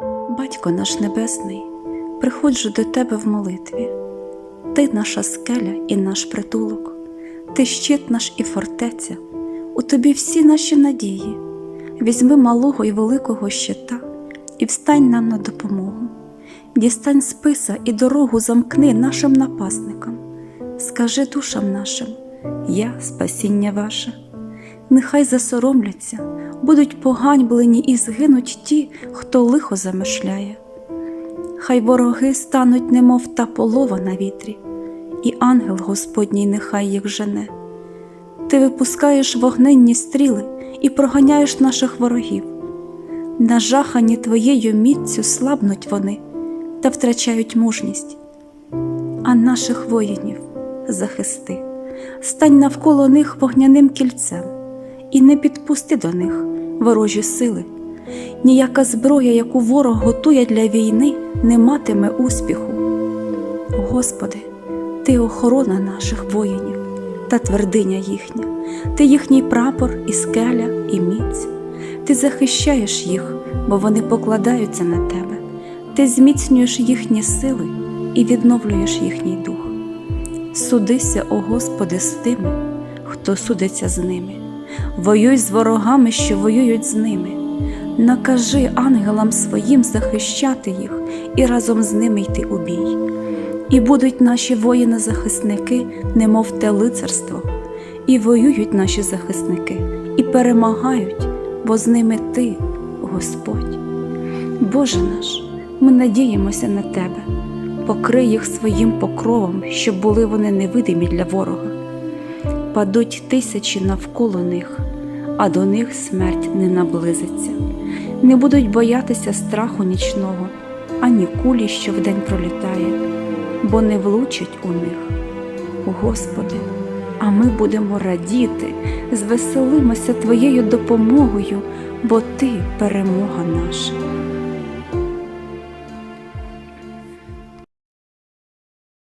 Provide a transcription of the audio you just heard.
Батько наш Небесний, приходжу до Тебе в молитві. Ти наша скеля і наш притулок, ти щит наш і фортеця, у тобі всі наші надії. Візьми малого і великого щита і встань нам на допомогу. Дістань списа і дорогу замкни нашим напасникам. Скажи душам нашим, я спасіння ваше. Нехай засоромляться, будуть поганьблені і згинуть ті, хто лихо замишляє. Хай вороги стануть, немов та полова на вітрі, і ангел Господній нехай їх жене. Ти випускаєш вогненні стріли і проганяєш наших ворогів. Нажахані твоєю міцю слабнуть вони та втрачають мужність, а наших воїнів захисти, стань навколо них вогняним кільцем і не підпусти до них ворожі сили. Ніяка зброя, яку ворог готує для війни, не матиме успіху. Господи, Ти охорона наших воїнів та твердиня їхня, Ти їхній прапор і скеля, і міць. Ти захищаєш їх, бо вони покладаються на тебе. Ти зміцнюєш їхні сили і відновлюєш їхній дух. Судися, о Господи, з тими, хто судиться з ними. Воюй з ворогами, що воюють з ними. Накажи ангелам своїм захищати їх і разом з ними йти у бій. І будуть наші воїни-захисники, немов те лицарство, і воюють наші захисники, і перемагають, бо з ними ти, Господь. Боже наш, ми надіємося на Тебе, покрий їх своїм покровом, щоб були вони невидимі для ворога. Падуть тисячі навколо них, а до них смерть не наблизиться. Не будуть боятися страху нічного, ані кулі, що вдень пролітає, бо не влучить у них. Господи, а ми будемо радіти, звеселимося Твоєю допомогою, бо Ти перемога наша.